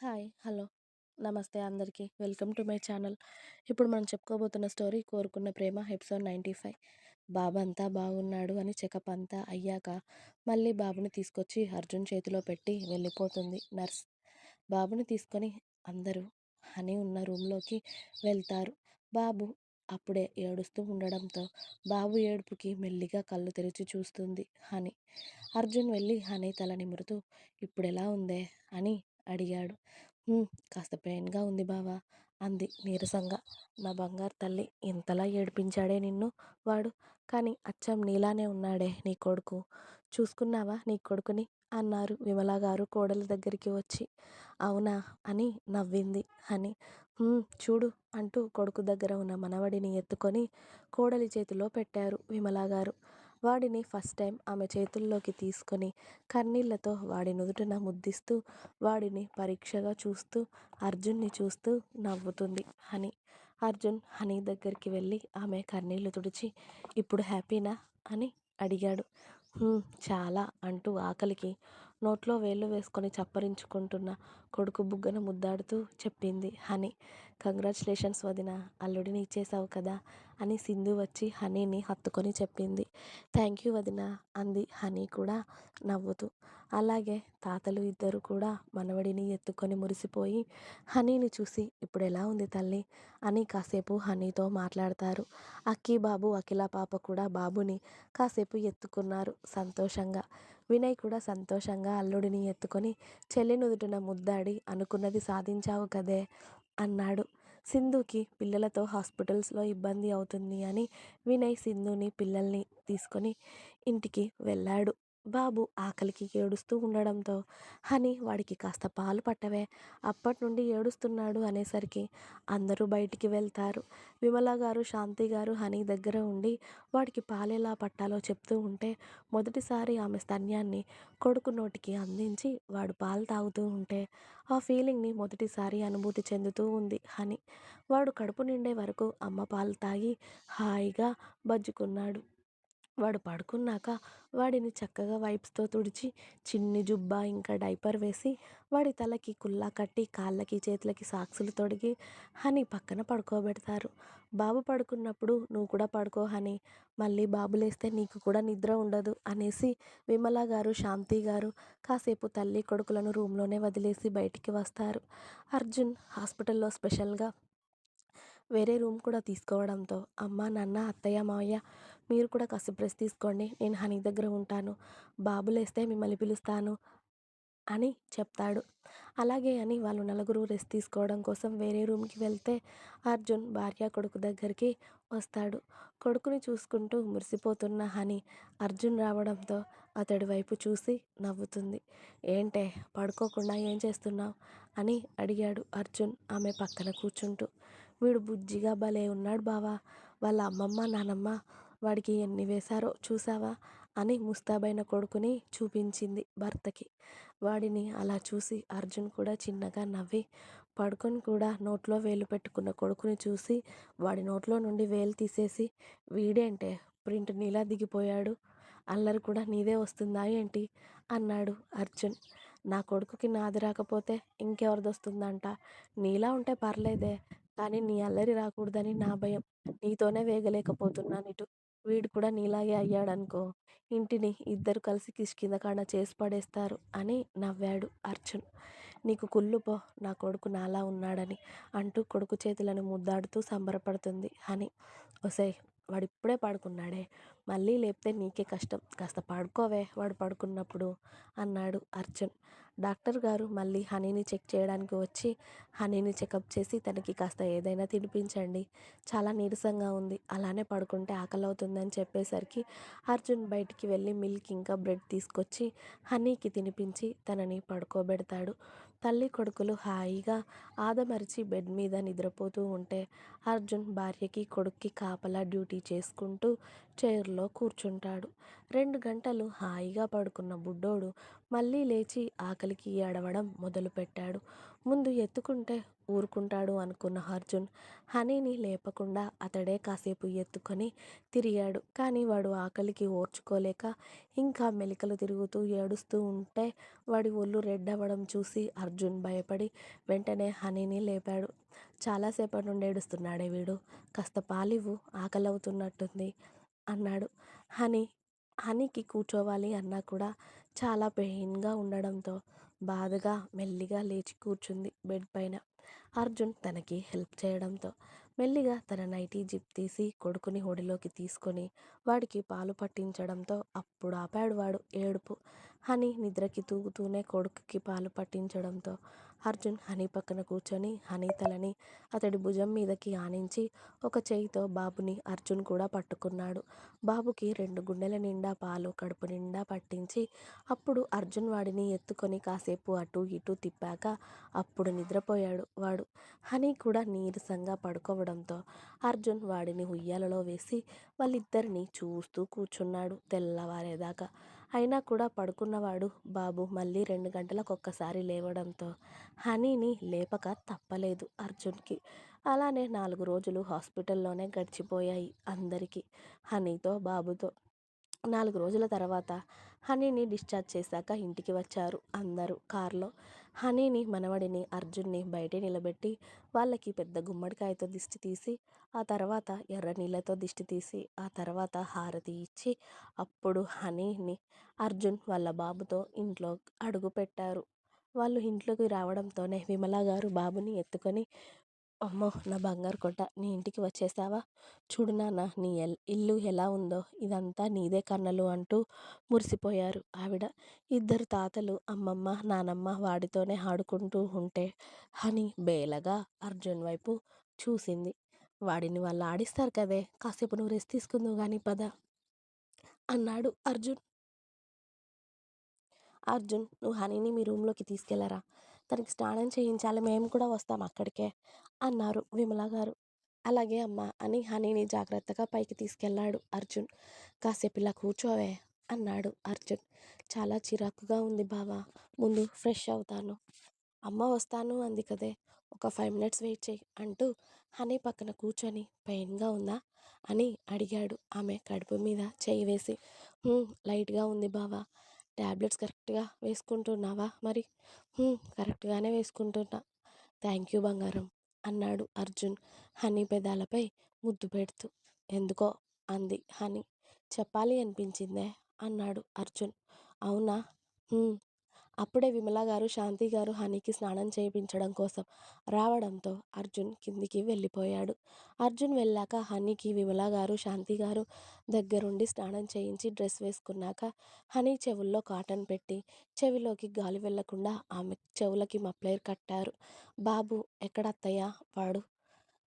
Hi hello. నమస్తే అందరికీ. Welcome to my channel. ఇప్పుడు మనం చెప్పుకోబోతున్న స్టోరీ కోరుకున్న ప్రేమ ఎపిసోడ్ నైంటీ ఫైవ్. బాబు అంతా బాగున్నాడు అని చెకప్ అంతా అయ్యాక మళ్ళీ బాబుని తీసుకొచ్చి అర్జున్ చేతిలో పెట్టి వెళ్ళిపోతుంది నర్స్. బాబుని తీసుకొని అందరూ హనీ ఉన్న రూమ్లోకి వెళ్తారు. బాబు అప్పుడే ఏడుస్తూ ఉండడంతో బాబు ఏడుపుకి మెల్లిగా కళ్ళు తెరిచి చూస్తుంది హనీ. అర్జున్ వెళ్ళి హనీ తల నిమురుతూ ఇప్పుడు ఎలా ఉందే? అని అడిగాడు. కాస్త పెయిన్గా ఉంది బావా అంది నీరసంగా. నా బంగారు తల్లి ఇంతలా ఏడిపించాడే నిన్ను వాడు. కానీ అచ్చం నీలానే ఉన్నాడే నీ కొడుకు. చూసుకున్నావా నీ కొడుకుని? అన్నారు విమలా గారు కోడలి దగ్గరికి వచ్చి. అవునా అని నవ్వింది అని చూడు అంటూ కొడుకు దగ్గర ఉన్న మనవడిని ఎత్తుకొని కోడలి చేతిలో పెట్టారు విమలా గారు. వాడిని ఫస్ట్ టైం ఆమె చేతుల్లోకి తీసుకొని కన్నీళ్ళతో వాడి నుదుటిన ముద్దిస్తూ వాడిని పరీక్షగా చూస్తూ అర్జున్ని చూస్తూ నవ్వుతుంది హని. అర్జున్ హనీ దగ్గరికి వెళ్ళి ఆమె కన్నీళ్ళు తుడిచి ఇప్పుడు హ్యాపీనా? అని అడిగాడు. చాలా అంటూ ఆకలికి నోట్లో వేళ్ళు వేసుకొని చప్పరించుకుంటున్న కొడుకు బుగ్గన ముద్దాడుతూ చెప్పింది హనీ కంగ్రాచులేషన్స్ వదిన అల్లుడిని ఇచ్చేసావు కదా అని సింధు వచ్చి హనీని హత్తుకొని చెప్పింది. థ్యాంక్ యూ వదిన అంది హనీ కూడా నవ్వుతూ. అలాగే తాతలు ఇద్దరు కూడా మనవడిని ఎత్తుకొని మురిసిపోయి హనీని చూసి ఇప్పుడు ఎలా ఉంది తల్లి? అని కాసేపు హనీతో మాట్లాడతారు. అక్కీ బాబు అఖిల పాప కూడా బాబుని కాసేపు ఎత్తుకున్నారు సంతోషంగా. వినయ్ కూడా సంతోషంగా అల్లుడిని ఎత్తుకొని చెల్లి నుదుటిన ముద్దాడి అనుకున్నది సాధించావు కదే అన్నాడు. సింధుకి పిల్లలతో హాస్పిటల్స్లో ఇబ్బంది అవుతుంది అని వినయ్ సింధుని పిల్లల్ని తీసుకొని ఇంటికి వెళ్ళాడు. బాబు ఆకలికి ఏడుస్తూ ఉండడంతో హనీ వాడికి కాస్త పాలు పట్టవే అప్పటి నుండి ఏడుస్తున్నాడు అనేసరికి అందరూ బయటికి వెళ్తారు. విమల గారు శాంతి గారు హనీ దగ్గర ఉండి వాడికి పాలు ఎలా పట్టాలో చెప్తూ ఉంటే మొదటిసారి ఆమె స్తన్యాన్ని కొడుకు నోటికి అందించి వాడు పాలు తాగుతూ ఉంటే ఆ ఫీలింగ్ని మొదటిసారి అనుభూతి చెందుతూ ఉంది హనీ. వాడు కడుపు నిండే వరకు అమ్మ పాలు తాగి హాయిగా బజ్జుకున్నాడు. వాడు పడుకున్నాక వాడిని చక్కగా వైప్స్తో తుడిచి చిన్ని జుబ్బా ఇంకా డైపర్ వేసి వాడి తలకి కుల్లా కట్టి కాళ్ళకి చేతులకి సాక్సులు తొడిగి హనీ పక్కన పడుకోబెడతారు. బాబు పడుకున్నప్పుడు నువ్వు కూడా పడుకో హనీ మళ్ళీ బాబు లేస్తే నీకు కూడా నిద్ర ఉండదు అనేసి విమల గారు శాంతి గారు కాసేపు తల్లి కొడుకులను రూమ్లోనే వదిలేసి బయటికి వస్తారు. అర్జున్ హాస్పిటల్లో స్పెషల్గా వేరే రూమ్ కూడా తీసుకోవడంతో అమ్మ నాన్న అత్తయ్య మావయ్య మీరు కూడా కాసేపు రెస్ట్ తీసుకోండి. నేను హనీ దగ్గర ఉంటాను. బాబు లేస్తే మిమ్మల్ని పిలుస్తాను అని చెప్తాడు. అలాగే అని వాళ్ళు నలుగురు రెస్ట్ తీసుకోవడం కోసం వేరే రూమ్కి వెళ్తే అర్జున్ భార్య కొడుకు దగ్గరికి వస్తాడు. కొడుకుని చూసుకుంటూ మురిసిపోతున్న హని అర్జున్ రావడంతో అతడి వైపు చూసి నవ్వుతుంది. ఏంటే పడుకోకుండా ఏం చేస్తున్నావు? అని అడిగాడు అర్జున్ ఆమె పక్కన కూర్చుంటూ. వీడు బుజ్జిగా భలే ఉన్నాడు బావా. వాళ్ళ అమ్మమ్మ నానమ్మ వాడికి ఎన్ని వేశారో చూసావా అని ముస్తాబైన కొడుకుని చూపించింది భర్తకి. వాడిని అలా చూసి అర్జున్ కూడా చిన్నగా నవ్వి పడుకొని కూడా నోట్లో వేలు పెట్టుకున్న కొడుకుని చూసి వాడి నోట్లో నుండి వేలు తీసేసి వీడేంటే ప్రింట్ నీలా దిగిపోయాడు అల్లరి కూడా నీదే వస్తుందా ఏంటి? అన్నాడు అర్జున్. నా కొడుకుకి నాది రాకపోతే ఇంకెవరిది వస్తుందంట నీలా ఉంటే పర్లేదే కానీ నీ అల్లరి రాకూడదని నా భయం. నీతోనే వేగలేకపోతున్నాను ఇటు. వీడు కూడా నీలాగే అయ్యాడనుకో. ఇంటిని ఇద్దరు కలిసి కిష్కింద కాడ చేసి పడేస్తారు అని నవ్వాడు అర్జున్. నీకు కుళ్ళుపో నా కొడుకు నాలా ఉన్నాడని అంటూ కొడుకు చేతులను ముద్దాడుతూ సంబరపడుతుంది అని ఒసే వాడు ఇప్పుడే పడుకున్నాడే. మళ్ళీ లేపితే నీకే కష్టం. కాస్త పడుకోవే వాడు పడుకున్నప్పుడు అన్నాడు అర్జున్. డాక్టర్ గారు మళ్ళీ హనీని చెక్ చేయడానికి వచ్చి హనీని చెకప్ చేసి తనకి కాస్త ఏదైనా తినిపించండి. చాలా నీరసంగా ఉంది. అలానే పడుకుంటే ఆకలి అవుతుందని చెప్పేసరికి అర్జున్ బయటికి వెళ్ళి మిల్క్ ఇంకా బ్రెడ్ తీసుకొచ్చి హనీకి తినిపించి తనని పడుకోబెడతాడు. తల్లి కొడుకులు హాయిగా ఆదమరిచి బెడ్ మీద నిద్రపోతూ ఉంటే అర్జున్ భార్యకి కొడుక్కి కాపలా డ్యూటీ చేసుకుంటూ చైర్లో కూర్చుంటాడు. రెండు గంటలు హాయిగా పడుకున్న బుడ్డోడు మళ్ళీ లేచి ఆకలికి ఏడవడం మొదలుపెట్టాడు. ముందు ఎత్తుకుంటే ఊరుకుంటాడు అనుకున్న అర్జున్. హనీని లేపకుండా అతడే కాసేపు ఎత్తుకొని తిరిగాడు. కానీ వాడు ఆకలికి ఓర్చుకోలేక ఇంకా మెలికలు తిరుగుతూ ఏడుస్తూ ఉంటే వాడి ఒళ్ళు రెడ్ అవ్వడం చూసి అర్జున్ భయపడి వెంటనే హనీని లేపాడు. చాలాసేపటి నుండి ఏడుస్తున్నాడే వీడు. కాస్త పాలివ్వు ఆకలవుతున్నట్టుంది అన్నాడు. హనీ హనీకి కూర్చోవాలి అన్నా కూడా చాలా పెయిన్గా ఉండడంతో బాధగా మెల్లిగా లేచి కూర్చుంది బెడ్ పైన. అర్జున్ తనకి హెల్ప్ చేయడంతో మెల్లిగా తన నైటీ జిప్ తీసి కొడుకుని ఒడిలోకి తీసుకొని వాడికి పాలు పట్టించడంతో అప్పుడు ఆపాడు వాడు ఏడుపు. అని నిద్రకి తూగుతూనే కొడుకుకి పాలు పట్టించడంతో అర్జున్ హనీ పక్కన కూర్చొని హనీ తలని అతడి భుజం మీదకి ఆనించి ఒక చేయితో బాబుని అర్జున్ కూడా పట్టుకున్నాడు. బాబుకి రెండు గుండెల నిండా పాలు కడుపు నిండా పట్టించి అప్పుడు అర్జున్ వాడిని ఎత్తుకొని కాసేపు అటు ఇటు తిప్పాక అప్పుడు నిద్రపోయాడు వాడు. హనీ కూడా నీరసంగా పడుకోవడంతో అర్జున్ వాడిని ఉయ్యాలలో వేసి వాళ్ళిద్దరిని చూస్తూ కూర్చున్నాడు తెల్లవారేదాకా. అయినా కూడా పడుకున్నవాడు బాబు మళ్ళీ రెండు గంటలకు ఒక్కసారి లేవడంతో హనీని లేపక తప్పలేదు అర్జున్కి. అలానే నాలుగు రోజులు హాస్పిటల్లోనే గడిచిపోయాయి అందరికీ హనీతో బాబుతో. నాలుగు రోజుల తర్వాత హనీని డిశ్చార్జ్ చేశాక ఇంటికి వచ్చారు అందరూ. కారులో హనీని మనవడిని అర్జున్ని బయటే నిలబెట్టి వాళ్ళకి పెద్ద గుమ్మడికాయతో దిష్టి తీసి ఆ తర్వాత ఎర్ర నీళ్ళతో దిష్టి తీసి ఆ తర్వాత హారతి ఇచ్చి అప్పుడు హనీని అర్జున్ వాళ్ళ బాబుతో ఇంట్లో అడుగు పెట్టారు. వాళ్ళు ఇంట్లోకి రావడంతోనే విమల గారు బాబుని ఎత్తుకొని అమ్మో! నా బంగారు కొట్ట నీ ఇంటికి వచ్చేసావా? చూడు నాన్న నీ ఎల్ ఇల్లు ఎలా ఉందో ఇదంతా నీదే కన్నలు అంటూ మురిసిపోయారు ఆవిడ. ఇద్దరు తాతలు అమ్మమ్మ నానమ్మ వాడితోనే ఆడుకుంటూ ఉంటే హని బేలగా అర్జున్ వైపు చూసింది. వాడిని వాళ్ళు ఆడిస్తారు కదే కాసేపు నువ్వు రెస్ట్ తీసుకుందువు కానీ పద అన్నాడు అర్జున్. అర్జున్ నువ్వు హనీని మీ రూమ్లోకి తీసుకెళ్ళరా. తనకి స్నానం చేయించాలి మేము కూడా వస్తాం అక్కడికే అన్నారు విమల గారు. అలాగే అమ్మా అని హనీని జాగ్రత్తగా పైకి తీసుకెళ్ళాడు అర్జున్. కాసేపు ఇలా కూర్చోవే అన్నాడు అర్జున్. చాలా చిరాకుగా ఉంది బావా ముందు ఫ్రెష్ అవుతాను. అమ్మ వస్తాను అంది కదే. ఒక ఫైవ్ మినిట్స్ వెయిట్ చేయి అంటూ హనీ పక్కన కూర్చొని పెయిన్గా ఉందా? అని అడిగాడు ఆమె కడుపు మీద చేయి వేసి. లైట్గా ఉంది బావా ట్యాబ్లెట్స్ కరెక్ట్గా వేసుకుంటున్నావా? మరి? కరెక్ట్గానే వేసుకుంటున్నా. థ్యాంక్ యూ బంగారం అన్నాడు అర్జున్ హనీ పెదాలపై ముద్దు పెడుతూ. ఎందుకో? అంది హనీ. చెప్పాలి అనిపించిందే అన్నాడు అర్జున్. అవునా? అప్పుడే విమల గారు శాంతి గారు హనీకి స్నానం చేయించడం కోసం రావడంతో అర్జున్ కిందికి వెళ్ళిపోయాడు. అర్జున్ వెళ్ళాక హనీకి విమల గారు శాంతి గారు దగ్గరుండి స్నానం చేయించి డ్రెస్ వేసుకున్నాక హనీ చెవుల్లో కాటన్ పెట్టి చెవిలోకి గాలి వెళ్ళకుండా ఆమె చెవులకి మప్లైర్ కట్టారు. బాబు ఎక్కడ అత్తయ్య వాడు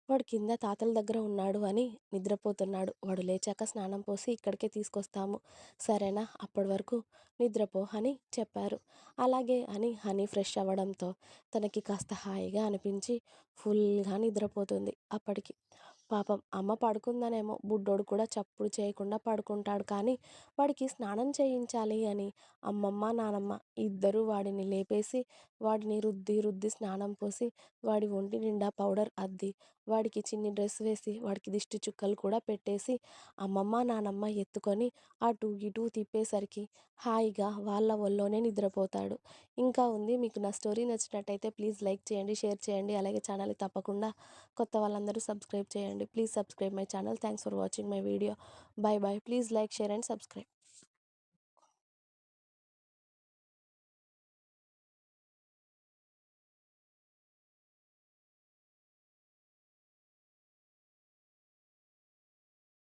వాడు కింద తాతల దగ్గర ఉన్నాడు అని నిద్రపోతున్నాడు. వాడు లేచాక స్నానం పోసి ఇక్కడికే తీసుకొస్తాము. సరేనా? అప్పటి వరకు నిద్రపో అని చెప్పారు. అలాగే అని హనీ ఫ్రెష్ అవ్వడంతో తనకి కాస్త హాయిగా అనిపించి ఫుల్గా నిద్రపోతుంది అప్పటికి. పాపం అమ్మ పడుకుందనేమో బుడ్డోడు కూడా చప్పుడు చేయకుండా పడుకుంటాడు. కానీ వాడికి స్నానం చేయించాలి అని అమ్మమ్మ నానమ్మ ఇద్దరూ వాడిని లేపేసి వాడిని రుద్ది రుద్ది స్నానం పోసి వాడి ఒంటి నిండా పౌడర్ అద్ది వాడికి చిన్ని డ్రెస్ వేసి వాడికి దిష్టి చుక్కలు కూడా పెట్టేసి అమ్మమ్మ నానమ్మ ఎత్తుకొని అటు ఇటు తిప్పేసరికి హాయిగా వాళ్ళ ఒళ్ళోనే నిద్రపోతాడు. ఇంకా ఉంది మీకు నా స్టోరీ నచ్చినట్టయితే ప్లీజ్ లైక్ చేయండి షేర్ చేయండి. అలాగే ఛానల్ తప్పకుండా కొత్త వాళ్ళందరూ సబ్స్క్రైబ్ చేయండి. చేయండి. Please subscribe my channel thanks for watching my video bye bye please like share and subscribe